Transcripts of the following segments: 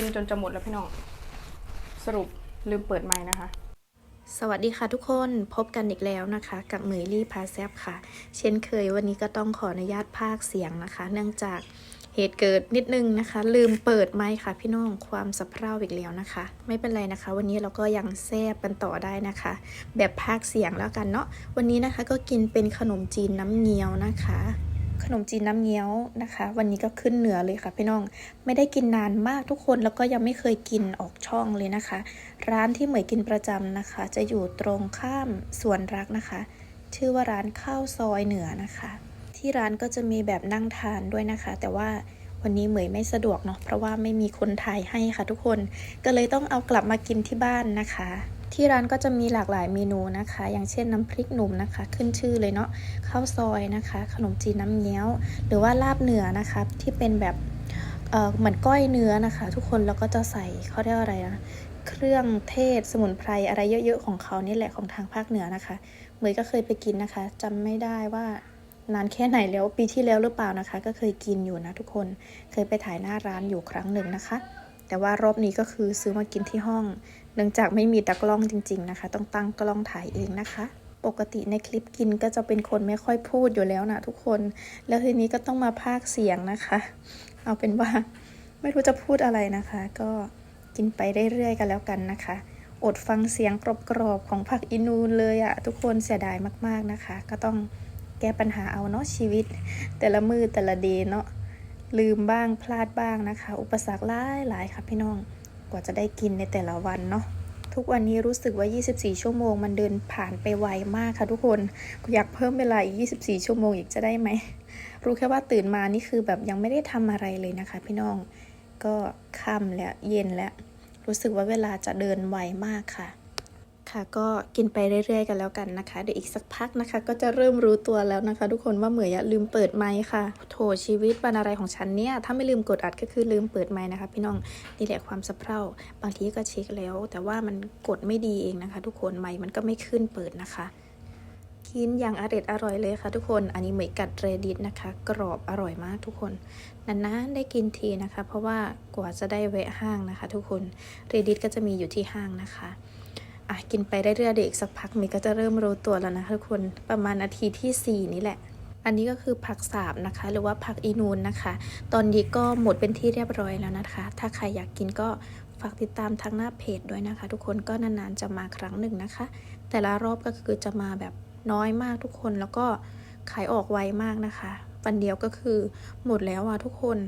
กินจนจะหมดแล้วพี่น้อง สรุปลืมเปิดไม้นะคะ สวัสดีค่ะทุกคนพบกันอีกแล้วนะคะ กับเหมยลี่พาแซบค่ะ เช่นเคยวันนี้ก็ต้องขออนุญาตภาคเสียงนะคะ เนื่องจากเหตุเกิดนิดนึงนะคะ ลืมเปิดไมค์ค่ะ พี่น้องความสะเพร่าอีกแล้วนะคะ ไม่เป็นไรนะคะ วันนี้เราก็ยังแซบกันต่อได้นะคะ แบบภาคเสียงแล้วกันเนาะวันนี้นะคะก็กินเป็นขนมจีนน้ำเงี้ยวนะคะ ขนมจีนน้ำเงี้ยวนะคะ วันนี้ก็ขึ้นเหนือเลยค่ะพี่น้องไม่ได้กินนานมากทุกคนแล้วก็ยังไม่เคยกินออกช่องเลยนะคะ ร้านที่เหมยกินประจำนะคะ จะอยู่ตรงข้ามสวนรักนะคะ ชื่อว่าร้านข้าวซอยเหนือนะคะ ที่ร้านก็จะมีแบบนั่งทานด้วยนะคะ แต่ว่าวันนี้เหมยไม่สะดวกเนาะเพราะว่าไม่มีคนถ่ายให้ค่ะทุกคนก็เลยต้องเอากลับมากินที่บ้านนะคะ ที่ร้านก็จะมีหลากหลายเมนูนะคะ อย่างเช่นน้ำพริกหนุ่มนะคะ ขึ้นชื่อเลยเนาะข้าวซอยนะคะ ขนมจีนน้ำเงี้ยว หรือว่าลาบเหนือนะคะที่เป็นแบบเอ่อเหมือนก้อยเนื้อนะคะ ทุกคนแล้วก็จะใส่เขาเรียกว่าอะไรนะเครื่องเทศสมุนไพรอะไรเยอะๆของเขานี่แหละของทางภาคเหนือนะคะเมยก็เคยไปกินนะคะจำไม่ได้ว่านานแค่ไหนแล้วปีที่แล้วหรือเปล่านะคะ ก็เคยกินอยู่นะทุกคนเคยไปถ่ายหน้าร้านอยู่ครั้งหนึ่งนะคะ แต่ว่ารอบนี้ก็คือซื้อมากินที่ห้อง เนื่องจากไม่มีตากล้องจริง ๆนะคะ ต้องตั้งกล้องถ่ายเองนะคะปกติในคลิปกินก็จะเป็นคนไม่ค่อยพูดอยู่แล้วนะทุกคน แล้วทีนี้ก็ต้องมาพากเสียงนะคะ เอาเป็นว่าไม่รู้จะพูดอะไรนะคะ ก็กินไปเรื่อยๆกันแล้วกันนะคะ อดฟังเสียงกรอบๆของผักอินูนเลยอะทุกคนเสียดายมากๆนะคะ ก็ต้องแก้ปัญหาเอาเนาะชีวิต แต่ละมือแต่ละเดเนาะ ลืมบ้างพลาดบ้างนะคะ อุปสรรคหลายหลายๆค่ะพี่น้องกว่าจะได้กินในแต่ละวันเนาะทุกวันนี้รู้สึกว่า 24 ชั่วโมง มันเดินผ่านไปไวมากค่ะทุกคนอยากเพิ่มเวลาอีก 24 ชั่วโมงอีกจะได้ไหม รู้แค่ว่าตื่นมานี่คือแบบยังไม่ได้ทำอะไรเลยนะคะ พี่น้อง ก็ค่ำแล้วเย็นแล้ว รู้สึกว่าเวลาจะเดินไวมากค่ะ ค่ะก็กินไปเรื่อยๆ กันแล้วกันนะคะ เดี๋ยวอีกสักพักนะคะ ก็จะเริ่มรู้ตัวแล้วนะคะ ทุกคนว่าเหมยอะลืมเปิดไมค์ค่ะ โถชีวิตวันอะไรของฉันเนี่ย ถ้าไม่ลืมกดอัดก็คือลืมเปิดไมค์นะคะ พี่น้องนี่แหละความสะเพร่าบางทีก็เช็คแล้ว แต่ว่ามันกดไม่ดีเองนะคะ ทุกคนไมค์มันก็ไม่ขึ้นเปิดนะคะกินอย่างอร่อยอร่อยเลยค่ะทุกคน อันนี้เหมยกัดเรดิตนะคะ กรอบอร่อยมากทุกคน นานๆได้กินทีนะคะ เพราะว่ากว่าจะได้แวะห้างนะคะ ทุกคน เรดิตก็จะมีอยู่ที่ห้างนะคะ อะกินไปได้เรื่อยๆเดี๋ยวอีกสักพักมยก็จะเริ่มรู้ตัวแล้วนะคะทุกคนประมาณนาทีที่ 4 นี่แหละอันนี้ก็คือผักสาบนะคะ หรือว่าผักอีนูนนะคะ ตอนนี้ก็หมดเป็นที่เรียบร้อยแล้วนะคะ ถ้าใครอยากกินก็ฝากติดตามทางหน้าเพจด้วยนะคะ ทุกคนก็นานๆจะมาครั้งหนึ่งนะคะ แต่ละรอบก็คือจะมาแบบน้อยมากทุกคนแล้วก็ขายออกไวมากนะคะ วันเดียวก็คือหมดแล้วอะทุกคน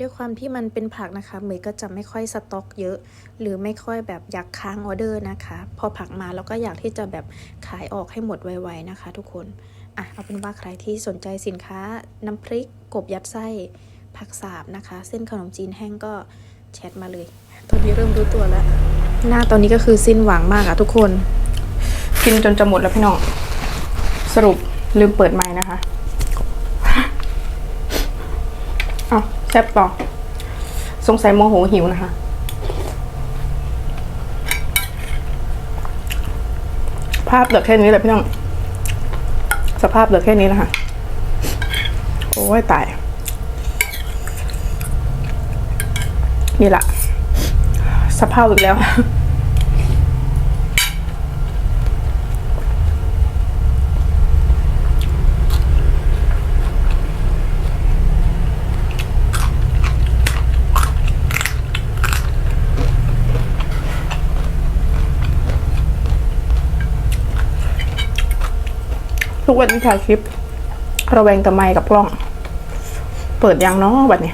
ด้วยความที่มันเป็นผักนะคะเหมยก็จะไม่ค่อยสต็อกเยอะ หรือไม่ค่อยแบบอยากค้างออเดอร์นะคะ พอผักมาแล้วก็อยากที่จะแบบขายออกให้หมดไวๆนะคะ ทุกคนอะเอาเป็นว่าใครที่สนใจสินค้า น้ำพริกกบยัดไส้ผักสาบนะคะ เส้นขนมจีนแห้งก็แชทมาเลย ตอนนี้เริ่มรู้ตัวแล้ว หน้าตอนนี้ก็คือสิ้นหวังมากอะทุกคน กินจนจะหมดแล้วพี่น้องสรุปลืมเปิดไม้นะคะ เอา แซ่บต่อสงสัยโมโหหิวนะคะ ภาพเหลือแค่นี้แหละพี่น้อง สภาพเหลือแค่นี้นะคะ โอ้ยตาย นี่แหละสภาพอีกแล้ว ทุกวันนี้ถ่ายคลิป ระแวงกับไมกับกล้อง เปิดยังเนาะวันนี้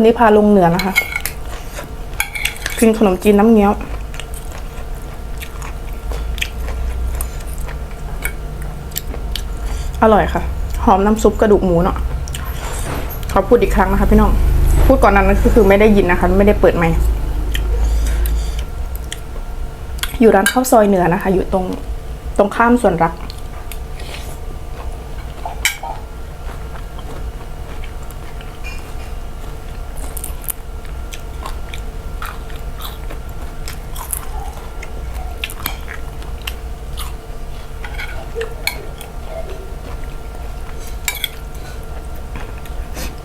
วันนี้พาลงเหนือนะคะ กินขนมจีนน้ำเงี้ยวอร่อยค่ะ หอมน้ำซุปกระดูกหมูเนาะขอพูดอีกครั้งนะคะพี่น้อง พูดก่อนนั้นก็คือไม่ได้ยินนะคะ ไม่ได้เปิดไมค์อยู่ร้านข้าวซอยเหนือนะคะ อยู่ตรงตรงข้ามสวนรัก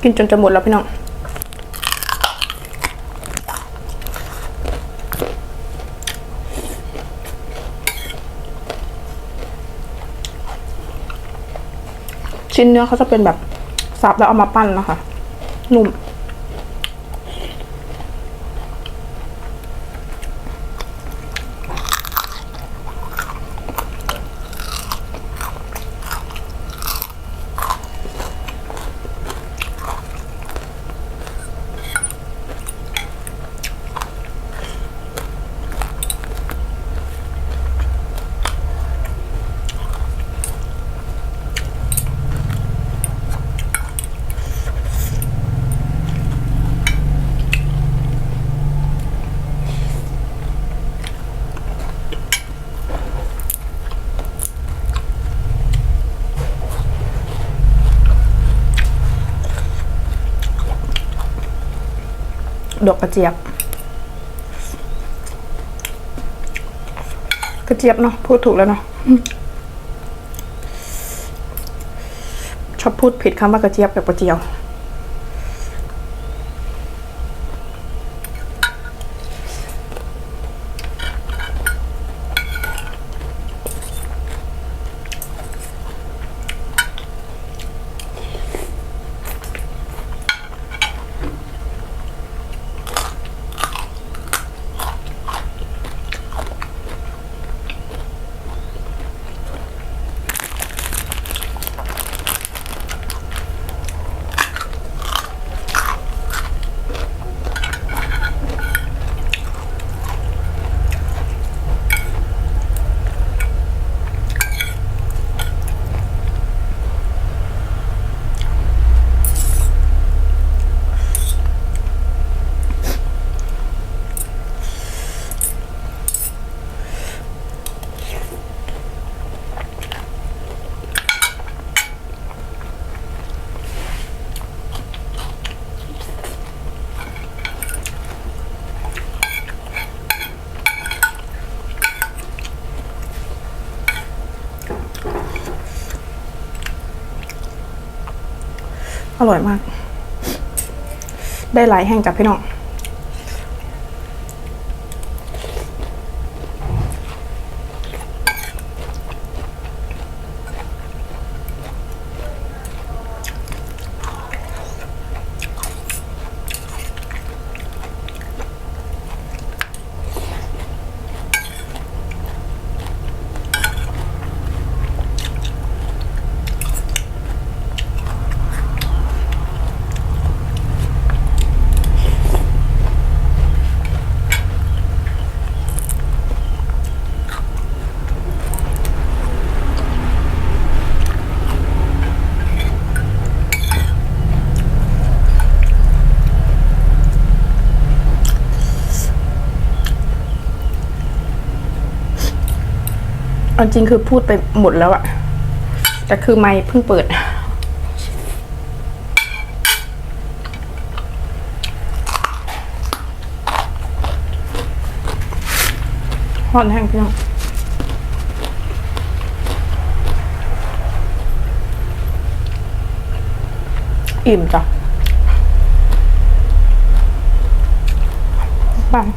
กินจนจะหมดแล้วพี่น้องชิ้นเนื้อเขาจะเป็นแบบสับแล้วเอามาปั้นนะคะ นุ่ม ดอกกระเจี๊ยบ กระเจี๊ยบเนาะพูดถูกแล้วเนาะชอบพูดผิดคำว่ากระเจี๊ยบกับกระเจียว อร่อยมาก ได้หลายแห้งจากพี่น้อง เอาจริงคือพูดไปหมดแล้วอะแต่คือไม่เพิ่งเปิดฮอนแห้งพี่น้องอิ่มจ้ะ บาย